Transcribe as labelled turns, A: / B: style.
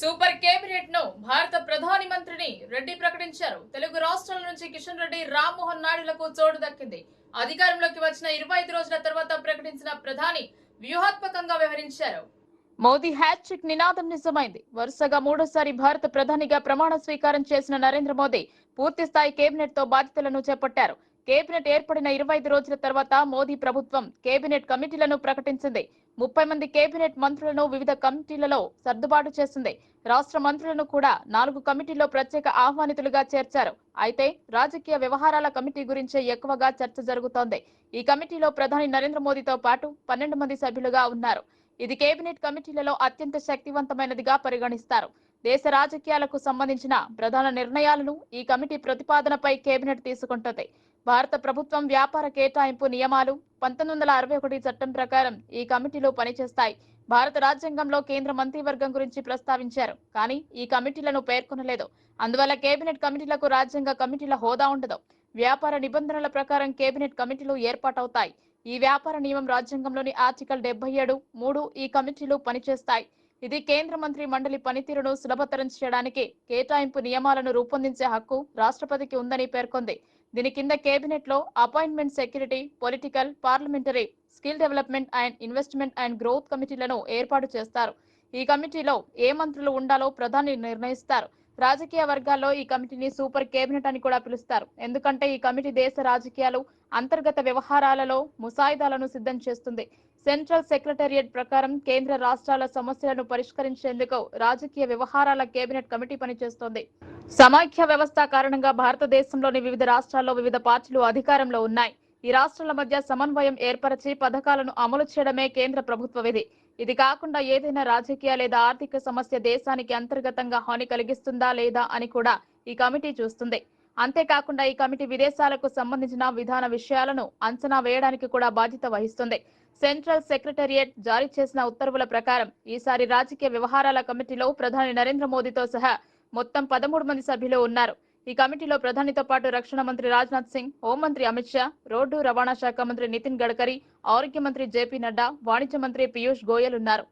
A: Super కేబినెట్ను భారత ప్రధాని మంత్రిని రెడ్డి ప్రకటించారు. తెలుగు రాష్ట్రాల నుంచి కిషన్ రెడ్డి రామ్మోహన్ నాయుడులకు చోటు దక్కింది. అధికారంలోకి వచ్చిన ఇరవై ఐదు రోజుల తర్వాత ప్రకటించిన ప్రధాని వ్యూహాత్మకంగా వ్యవహరించారు. మోదీ హ్యాట్రిక్ నినాదం నిజమైంది. వరుసగా మూడోసారి భారత ప్రధానిగా ప్రమాణ స్వీకారం చేసిన నరేంద్ర మోదీ పూర్తి స్థాయి కేబినెట్తో బాధ్యతలను చేపట్టారు. కేబినెట్ ఏర్పడిన ఇరవై ఐదు రోజుల తర్వాత మోదీ ప్రభుత్వం కేబినెట్ కమిటీలను ప్రకటించింది. ముప్పై మంది కేబినెట్ మంత్రులను వివిధ కమిటీలలో సర్దుబాటు చేసింది. రాష్ట్ర మంత్రులను కూడా నాలుగు కమిటీల్లో ప్రత్యేక ఆహ్వానితులుగా చేర్చారు. అయితే రాజకీయ వ్యవహారాల కమిటీ గురించే ఎక్కువగా చర్చ జరుగుతోంది. ఈ కమిటీలో ప్రధాని నరేంద్ర మోదీతో పాటు పన్నెండు మంది సభ్యులుగా ఉన్నారు. ఇది కేబినెట్ కమిటీలలో అత్యంత శక్తివంతమైనదిగా పరిగణిస్తారు. దేశ రాజకీయాలకు సంబంధించిన ప్రధాన నిర్ణయాలను ఈ కమిటీ ప్రతిపాదనపై కేబినెట్ తీసుకుంటుంది. భారత ప్రభుత్వం వ్యాపార కేటాయింపు నియమాలు పంతొమ్మిది వందల అరవై ఒకటి చట్టం ప్రకారం ఈ కమిటీలో పనిచేస్తాయి. భారత రాజ్యాంగంలో కేంద్ర మంత్రివర్గం గురించి ప్రస్తావించారు కానీ ఈ కమిటీలను పేర్కొనలేదు. అందువల్ల కేబినెట్ కమిటీలకు రాజ్యాంగ కమిటీల హోదా ఉండదు. వ్యాపార నిబంధనల ప్రకారం కేబినెట్ కమిటీలు ఏర్పాటవుతాయి. ఈ వ్యాపార నియమం రాజ్యాంగంలోని ఆర్టికల్ డెబ్బై ఏడు మూడు ఈ కమిటీలు పనిచేస్తాయి. ఇది కేంద్ర మంత్రి మండలి పనితీరును సులభతరం చేయడానికి కేటాయింపు నియమాలను రూపొందించే హక్కు రాష్ట్రపతికి ఉందని పేర్కొంది. దీని కింద కేబినెట్లో appointment security political parliamentary skill development and investment and growth కమిటీలను ఏర్పాటు చేస్తారు. ఈ కమిటీలో ఏ మంత్రులు ఉండాలో ప్రధాని నిర్ణయిస్తారు. రాజకీయ వర్గాల్లో ఈ కమిటీని సూపర్ కేబినెట్ అని కూడా పిలుస్తారు. ఎందుకంటే ఈ కమిటీ దేశ రాజకీయాలు అంతర్గత వ్యవహారాలలో ముసాయిదాలను సిద్ధం చేస్తుంది. సెంట్రల్ సెక్రటేరియట్ ప్రకారం కేంద్ర రాష్ట్రాల సమస్యలను పరిష్కరించేందుకు రాజకీయ వ్యవహారాల కేబినెట్ కమిటీ పనిచేస్తోంది. సమాఖ్య వ్యవస్థ కారణంగా భారతదేశంలోని వివిధ రాష్ట్రాల్లో వివిధ పార్టీలు అధికారంలో ఉన్నాయి. ఈ రాష్ట్రాల మధ్య సమన్వయం ఏర్పరిచి పథకాలను అమలు చేయడమే కేంద్ర ప్రభుత్వ విధి. ఇది కాకుండా ఏదైనా రాజకీయ లేదా ఆర్థిక సమస్య దేశానికి అంతర్గతంగా హాని కలిగిస్తుందా లేదా అని కూడా ఈ కమిటీ చూస్తుంది. అంతేకాకుండా ఈ కమిటీ విదేశాలకు సంబంధించిన విధాన విషయాలను అంచనా వేయడానికి కూడా బాధ్యత వహిస్తుంది. సెంట్రల్ సెక్రటేరియట్ జారీ చేసిన ఉత్తర్వుల ప్రకారం ఈసారి రాజకీయ వ్యవహారాల కమిటీలో ప్రధాని నరేంద్ర మోదీతో సహా మొత్తం పదమూడు మంది సభ్యులు ఉన్నారు. ఈ కమిటీలో ప్రధానితో పాటు రక్షణ మంత్రి రాజ్నాథ్ సింగ్ హోంమంత్రి అమిత్ షా రోడ్డు రవాణా శాఖ మంత్రి నితిన్ గడ్కరీ ఆరోగ్య మంత్రి జేపీ నడ్డా వాణిజ్య మంత్రి పీయూష్ గోయల్ ఉన్నారు.